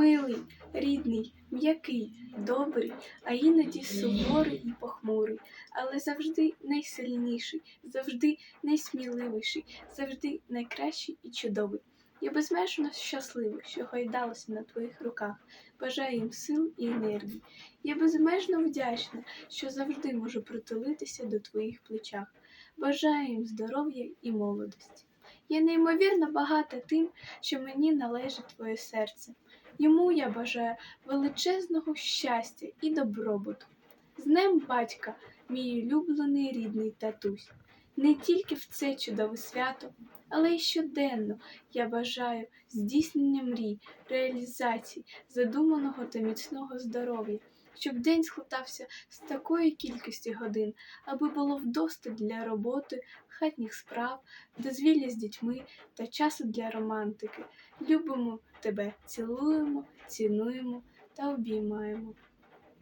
Милий, рідний, м'який, добрий, а іноді суворий і похмурий, але завжди найсильніший, завжди найсміливіший, завжди найкращий і чудовий. Я безмежно щаслива, що гойдалася на твоїх руках. Бажаю їм сил і енергії. Я безмежно вдячна, що завжди можу притулитися до твоїх плечах. Бажаю їм здоров'я і молодості. Я неймовірно багата тим, що мені належить твоє серце. Йому я бажаю величезного щастя і добробуту. З днем батька, мій улюблений рідний татусь. Не тільки в це чудове свято, але й щоденно я бажаю здійснення мрій, реалізації, задуманого та міцного здоров'я, щоб день складався з такої кількості годин, аби було вдосталь для роботи, хатніх справ, дозвілля з дітьми та часу для романтики. Любимо тебе, цілуємо, цінуємо та обіймаємо.